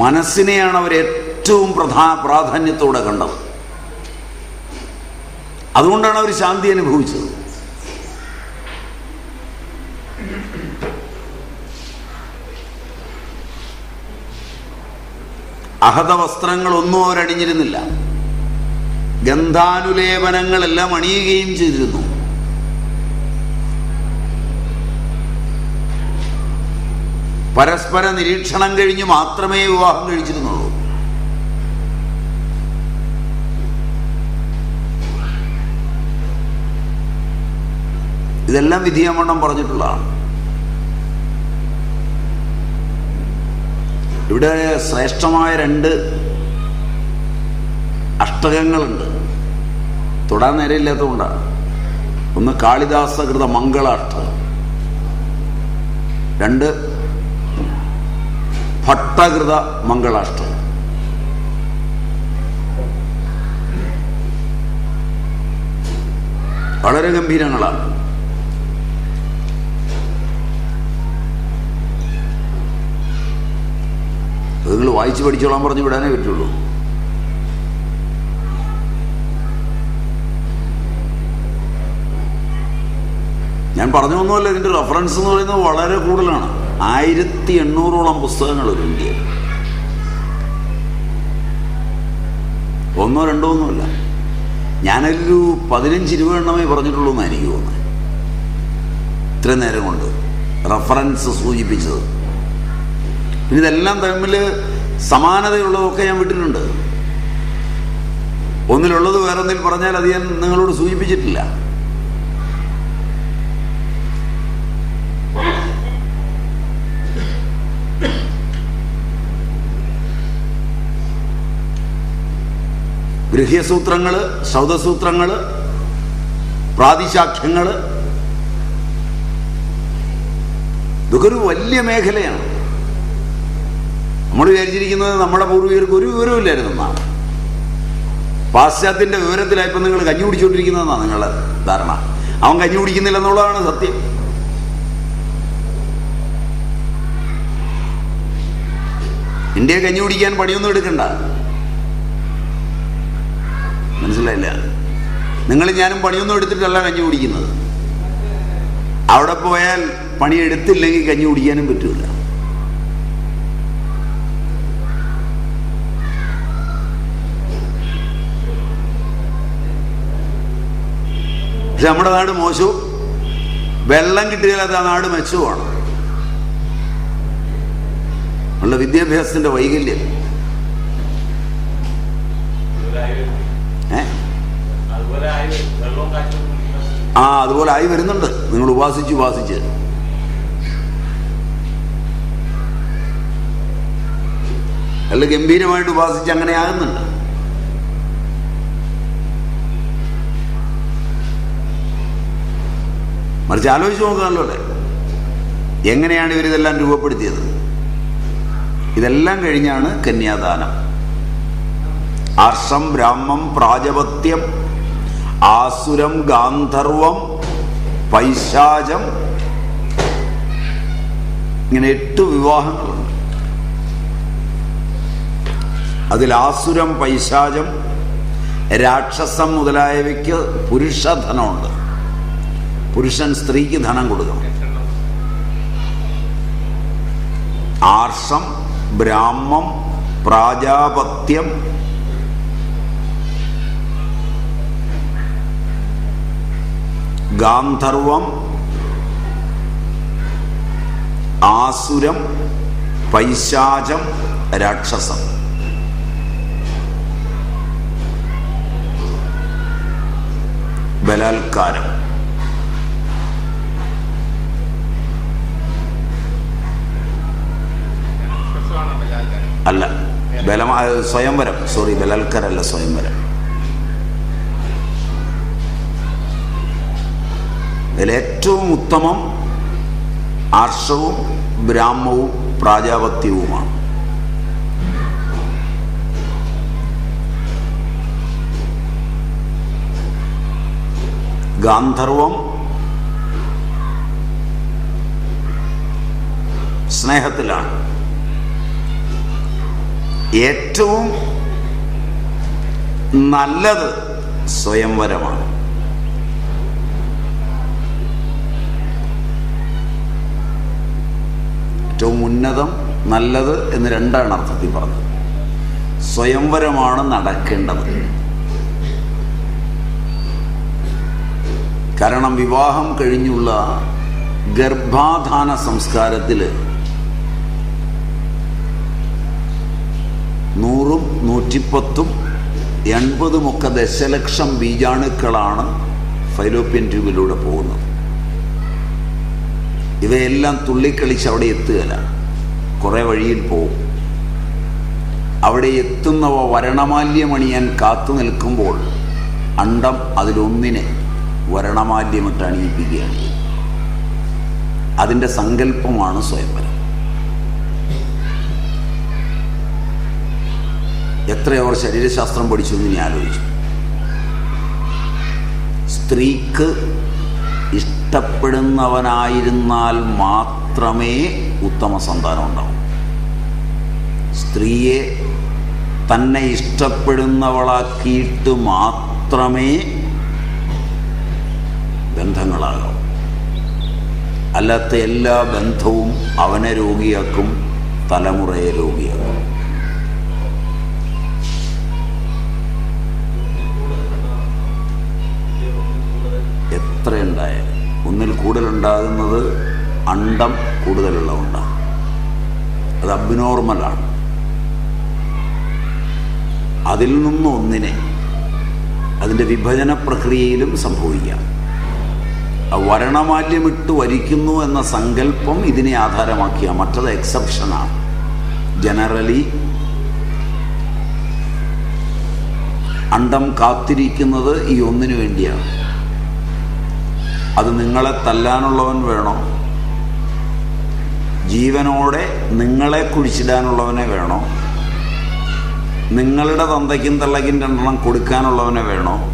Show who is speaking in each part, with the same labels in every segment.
Speaker 1: മനസ്സിനെയാണ് അവർ ഏറ്റവും പ്രധാ പ്രാധാന്യത്തോടെ കണ്ടത്. അതുകൊണ്ടാണ് അവർ ശാന്തി അനുഭവിച്ചത്. അഹത വസ്ത്രങ്ങളൊന്നും അവരണിഞ്ഞിരുന്നില്ല. ഗന്ധാനുലേപനങ്ങളെല്ലാം അണിയുകയും ചെയ്തിരുന്നു. പരസ്പര നിരീക്ഷണം കഴിഞ്ഞ് മാത്രമേ വിവാഹം കഴിച്ചിരുന്നുള്ളൂ. ഇതെല്ലാം വിധിയമണ്ണം പറഞ്ഞിട്ടുള്ളതാണ്. ഇവിടെ ശ്രേഷ്ഠമായ രണ്ട് അഷ്ടകങ്ങളുണ്ട്. തൊടാൻ നേരെയില്ലാത്തതുകൊണ്ടാണ് ഒന്ന് കാളിദാസകൃത മംഗളാഷ്ടകം. രണ്ട് ഭട്ടകൃത മംഗളാഷ്ടകം വളരെ ഗംഭീരങ്ങളാണ്. നിങ്ങൾ വായിച്ച് പഠിച്ചോളാൻ പറഞ്ഞു വിടാനേ പറ്റുള്ളൂ. ഞാൻ പറഞ്ഞു പറഞ്ഞൊന്നുമല്ല ഇതിന്റെ റെഫറൻസ് എന്ന് പറയുന്നത് വളരെ കൂടുതലാണ്. ആയിരത്തി എണ്ണൂറോളം പുസ്തകങ്ങൾ ഒരു ഇന്ത്യയിൽ. ഒന്നോ രണ്ടോ ഒന്നുമല്ല. ഞാനൊരു പതിനഞ്ച് ഇരുപത് എണ്ണമേ പറഞ്ഞിട്ടുള്ളൂ എന്നാണ് എനിക്ക് തോന്നുന്നത്. ഇത്രയും നേരം കൊണ്ട് റഫറൻസ് സൂചിപ്പിച്ചത്. പിന്നെ ഇതെല്ലാം തമ്മിൽ സമാനതയുള്ളതൊക്കെ ഞാൻ വിട്ടിട്ടുണ്ട്. ഒന്നിലുള്ളത് വേറൊന്നിൽ പറഞ്ഞാൽ അത് ഞാൻ നിങ്ങളോട് സൂചിപ്പിച്ചിട്ടില്ല. ഗൃഹ്യസൂത്രങ്ങൾ ശൗദസൂത്രങ്ങൾ പ്രാതിശാഖ്യങ്ങൾ ഇതൊക്കെ ഒരു വലിയ മേഖലയാണ്. നമ്മൾ വിചാരിച്ചിരിക്കുന്നത് നമ്മുടെ പൂർവികർക്ക് ഒരു വിവരമില്ലായിരുന്നു എന്നാണ് പാശ്ചാത്യന്റെ വിവരത്തിലായപ്പോൾ നിങ്ങൾ കഞ്ഞി കുടിച്ചുകൊണ്ടിരിക്കുന്നതെന്നാണ് നിങ്ങളുടെ ധാരണ. അവൻ കഞ്ഞി കുടിക്കുന്നില്ല എന്നുള്ളതാണ് സത്യം. ഇന്ത്യയെ കഞ്ഞി കുടിക്കാൻ പണിയൊന്നും എടുക്കണ്ട. മനസ്സിലായില്ല? നിങ്ങൾ ഞാനും പണിയൊന്നും എടുത്തിട്ടല്ല കഞ്ഞി കുടിക്കുന്നത്. അവിടെ പോയാൽ പണി എടുത്തില്ലെങ്കിൽ കഞ്ഞി കുടിക്കാനും പറ്റൂല. പക്ഷെ നമ്മുടെ നാട് മോശവും വെള്ളം കിട്ടിയാൽ ആ നാട് മെച്ചവുമാണ് ഉള്ള വിദ്യാഭ്യാസത്തിന്റെ വൈകല്യം. ആ അതുപോലെ ആയി വരുന്നുണ്ട്. നിങ്ങൾ ഉപാസിച്ച് ഉപാസിച്ച്. അല്ല ഗംഭീരമായിട്ട് ഉപാസിച്ച് അങ്ങനെ ആകുന്നുണ്ട്. മറിച്ച് ആലോചിച്ച് നോക്കാമല്ലോ അല്ലേ? എങ്ങനെയാണ് ഇവരിതെല്ലാം രൂപപ്പെടുത്തിയത്? ഇതെല്ലാം കഴിഞ്ഞാണ് കന്യാദാനം. ആർഷം ബ്രാഹ്മം പ്രാജപത്യം ആസുരം ഗാന്ധർവം പൈശാചം. ഇങ്ങനെ എട്ട് വിവാഹങ്ങളുണ്ട്. അതിൽ ആസുരം പൈശാചം രാക്ഷസം മുതലായവയ്ക്ക് പുരുഷധനമുണ്ട്. പുരുഷൻ സ്ത്രീക്ക് ധനം കൊടുക്കണം. ആർഷം ബ്രാഹ്മം പ്രാജാപത്യം ഗാന്ധർവം ആസുരം പൈശാചം രാക്ഷസം. ബലാത്കാരം. അല്ല ബലം സ്വയംവരം. സോറി ബലാത്കാരല്ല സ്വയംവരം. ഇതിലേറ്റവും ഉത്തമം ആർഷവും ബ്രാഹ്മവും പ്രാജാപത്യവുമാണ്. ഗാന്ധർവം സ്നേഹത്തിലാണ്. ഏറ്റവും നല്ലത് സ്വയംവരമാണ്. ഏറ്റവും ഉന്നതം നല്ലത് എന്ന് രണ്ടാണ് അർത്ഥത്തിൽ പറഞ്ഞത്. സ്വയംവരമാണ് നടക്കേണ്ടത്. കാരണം വിവാഹം കഴിഞ്ഞുള്ള ഗർഭാധാന സംസ്കാരത്തിൽ നൂറും നൂറ്റിപ്പത്തും എൺപതുമൊക്കെ ദശലക്ഷം ബീജാണുക്കളാണ് ഫൈലോപ്യൻ ട്യൂബിലൂടെ പോകുന്നത്. ഇവയെല്ലാം തുള്ളിക്കളിച്ച് അവിടെ എത്തുകയാണ് കുറേ വഴിയിൽ പോകും. അവിടെ എത്തുന്നവ വരണമാല്യമണിയാൻ കാത്തു നിൽക്കുമ്പോൾ അണ്ടം അതിലൊന്നിനെ വരണമാല്യമിട്ട് അണിയിപ്പിക്കുകയാണ്. അതിന്റെ സങ്കല്പമാണ് സ്വയംവരം. എത്രയവർ ശരീരശാസ്ത്രം പഠിച്ചു എന്ന് ഞാൻ ആലോചിച്ചു. സ്ത്രീക്ക് ഇഷ്ടപ്പെടുന്നവനായിരുന്നാൽ മാത്രമേ ഉത്തമ സന്താനം ഉണ്ടാവൂ. സ്ത്രീയെ തന്നെ ഇഷ്ടപ്പെടുന്നവളാക്കിയിട്ട് മാത്രമേ ബന്ധങ്ങളാകാവൂ. അല്ലാത്ത എല്ലാ ബന്ധവും അവനെ രോഗിയാക്കും തലമുറയെ രോഗിയാക്കും. എത്രയുണ്ടായാലും ഒന്നിൽ കൂടുതലുണ്ടാകുന്നത് അണ്ടം കൂടുതലുള്ള ഉണ്ടാകും അത് അബ്നോർമലാണ് അതിൽ നിന്നും ഒന്നിനെ അതിന്റെ വിഭജന പ്രക്രിയയിലും സംഭവിക്കാം. ആ വരണമാല്യമിട്ട് വരിക്കുന്നു എന്ന സങ്കല്പം ഇതിനെ ആധാരമാക്കിയ മറ്റത് എക്സെപ്ഷനാണ് ജനറലി അണ്ടം കാത്തിരിക്കുന്നത് ഈ ഒന്നിനു വേണ്ടിയാണ്. അത് നിങ്ങളെ തല്ലാനുള്ളവൻ വേണോ. ജീവനോടെ നിങ്ങളെ കുഴിച്ചിടാനുള്ളവനെ വേണോ. നിങ്ങളുടെ തന്തയ്ക്കും തള്ളയ്ക്കും രണ്ടെണ്ണം കൊടുക്കാനുള്ളവനെ വേണോ.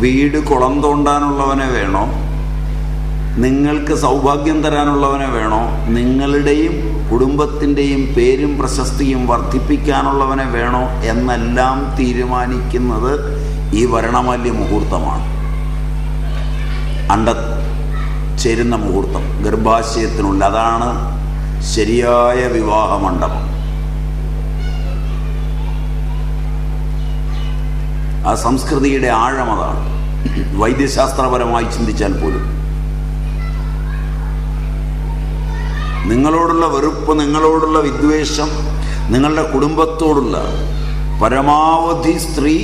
Speaker 1: വീട് കുളം തോണ്ടാനുള്ളവനെ വേണോ. നിങ്ങൾക്ക് സൗഭാഗ്യം തരാനുള്ളവനെ വേണോ. നിങ്ങളുടെയും കുടുംബത്തിന്റെയും പേരും പ്രശസ്തിയും വർദ്ധിപ്പിക്കാനുള്ളവനെ വേണോ എന്നെല്ലാം തീരുമാനിക്കുന്നത് ഈ വരണമല്യ മുഹൂർത്തമാണ്. അണ്ട ചേരുന്ന മുഹൂർത്തം ഗർഭാശയത്തിനുള്ള അതാണ് ശരിയായ വിവാഹ മണ്ഡപം. ആ സംസ്കൃതിയുടെ ആഴം അതാണ്. വൈദ്യശാസ്ത്രപരമായി ചിന്തിച്ചാൽ പോലും. നിങ്ങളോടുള്ള വെറുപ്പ് നിങ്ങളോടുള്ള വിദ്വേഷം നിങ്ങളുടെ കുടുംബത്തോടുള്ള പരമാവധി സ്ത്രീ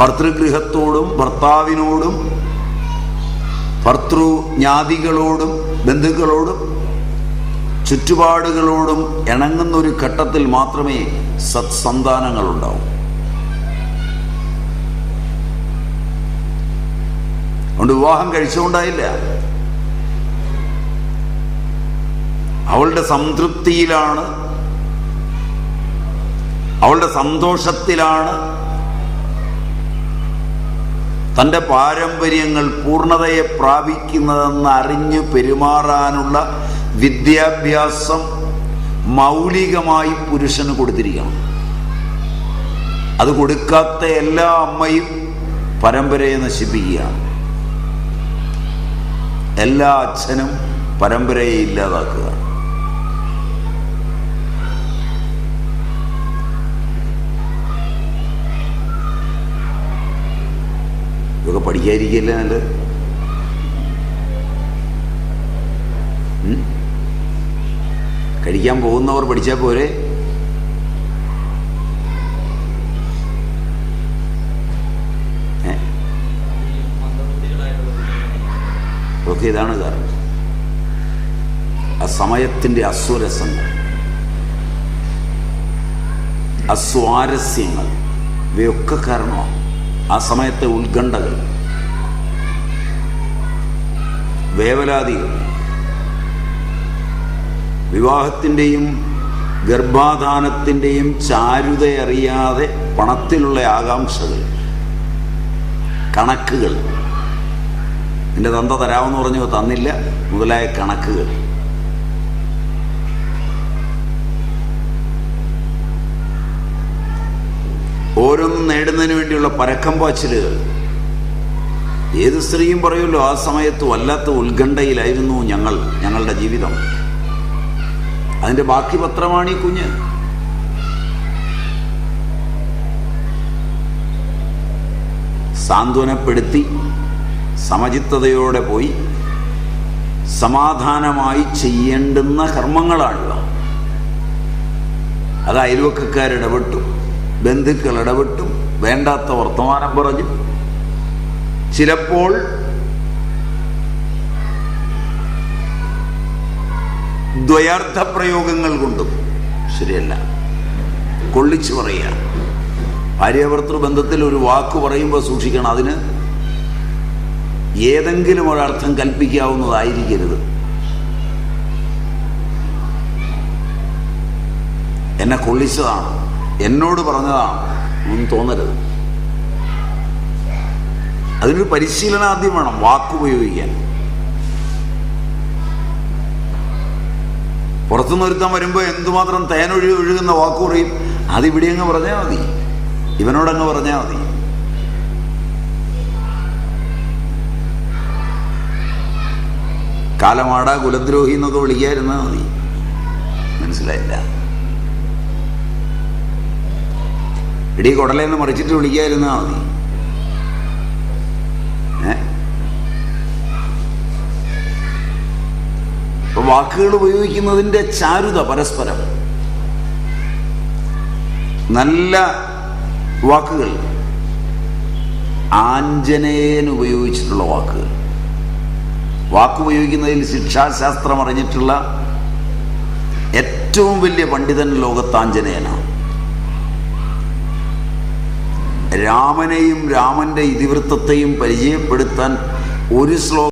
Speaker 1: ഭർതൃഗൃഹത്തോടും ഭർത്താവിനോടും ഭർത്തൃജ്ഞാതികളോടും ബന്ധുക്കളോടും ചുറ്റുപാടുകളോടും ഇണങ്ങുന്ന ഒരു ഘട്ടത്തിൽ മാത്രമേ സത്സന്താനങ്ങൾ ഉണ്ടാവൂ അതുകൊണ്ട് വിവാഹം കഴിച്ചുകൊണ്ടായില്ല. അവളുടെ സംതൃപ്തിയിലാണ് അവളുടെ സന്തോഷത്തിലാണ് തന്റെ പാരമ്പര്യങ്ങൾ പൂർണതയെ പ്രാപിക്കുന്നതെന്ന് അറിഞ്ഞ് പെരുമാറാനുള്ള വിദ്യാഭ്യാസം മൗലികമായി പുരുഷന് കൊടുത്തിരിക്കണം. അത് കൊടുക്കാത്ത എല്ലാ അമ്മയും പരമ്പരയെ നശിപ്പിക്കുകയാണ്. എല്ലാ അച്ഛനും പരമ്പരയെ ഇല്ലാതാക്കുക. ഇതൊക്കെ പഠിക്കാതിരിക്കല്ലേ നല്ലത്? കഴിക്കാൻ പോകുന്നവർ പഠിച്ചാൽ പോരെ? ഒക്കെ ഇതാണ് കാരണം ആ സമയത്തിന്റെ അസ്വരസങ്ങൾ അസ്വാരസ്യങ്ങൾ ഇവയൊക്കെ കാരണമാണ് ആ സമയത്തെ ഉത്കണ്ഠകൾ. വേവലാതികൾ വിവാഹത്തിന്റെയും ഗർഭാധാനത്തിന്റെയും ചാരുതയറിയാതെ പണത്തിലുള്ള ആകാംക്ഷകൾ കണക്കുകൾ. എന്റെ തന്ത തരാമെന്ന് പറഞ്ഞു? തന്നില്ല. മുതലായ കണക്കുകൾ. ഓരോന്നും നേടുന്നതിന് വേണ്ടിയുള്ള പരക്കം പാച്ചിലുകൾ. ഏത് സ്ത്രീയും പറയുമല്ലോ ആ സമയത്ത് വല്ലാത്ത ഉത്കണ്ഠയിലായിരുന്നു ഞങ്ങൾ ഞങ്ങളുടെ ജീവിതം. അതിന്റെ ബാക്കി പത്രമാണ് ഈ കുഞ്ഞ്. സാന്ത്വനപ്പെടുത്തി സമചിത്തതയോടെ പോയി സമാധാനമായി ചെയ്യേണ്ടുന്ന കർമ്മങ്ങളാണുള്ള അത് അയൽവക്കക്കാരിടപെട്ടും. ബന്ധുക്കൾ ഇടപെട്ടും. വേണ്ടാത്ത വർത്തമാനം പറഞ്ഞു. ചിലപ്പോൾ ദ്വയാർത്ഥ പ്രയോഗങ്ങൾ കൊണ്ടും ശരിയല്ല. കൊള്ളിച്ചു പറയുക. ഭാര്യാഭർത്തൃ ബന്ധത്തിൽ ഒരു വാക്ക് പറയുമ്പോൾ സൂക്ഷിക്കണം. അതിന് ഏതെങ്കിലും ഒരർത്ഥം കൽപ്പിക്കാവുന്നതായിരിക്കരുത്. എന്നെ കൊള്ളിച്ചതാണ്. എന്നോട് പറഞ്ഞതാണ്. ഒന്നും തോന്നരുത്. അതിനൊരു പരിശീലനം ആദ്യം വേണം വാക്കുപയോഗിക്കാൻ പുറത്തുനിന്ന് ഒരുത്താൻ വരുമ്പോൾ എന്തുമാത്രം തേനൊഴി ഒഴുകുന്ന വാക്ക് പറയും? അതിവിടെ അങ്ങ് പറഞ്ഞാൽ മതി. ഇവനോടങ്ങ് പറഞ്ഞാൽ മതി. കാലമാട കുലദ്രോഹി എന്നൊക്കെ വിളിക്കാതിരുന്നാൽ മതി. മനസ്സിലായില്ല. ഇടീ കുടലേന്ന് മറിച്ചിട്ട് വിളിക്കാതിരുന്നാ മതി. ഏ? അപ്പൊ വാക്കുകൾ ഉപയോഗിക്കുന്നതിന്റെ ചാരുത പരസ്പരം. നല്ല വാക്കുകൾ. ആഞ്ജനേയൻ ഉപയോഗിച്ചിട്ടുള്ള വാക്കുകൾ. വാക്കുപയോഗിക്കുന്നതിൽ ശിക്ഷാശാസ്ത്രം അറിഞ്ഞിട്ടുള്ള ഏറ്റവും വലിയ പണ്ഡിതൻ ലോകത്ത് രാമനെയും രാമന്റെ ഇതിവൃത്തത്തെയും പരിചയപ്പെടുത്താൻ ഒരു ശ്ലോകം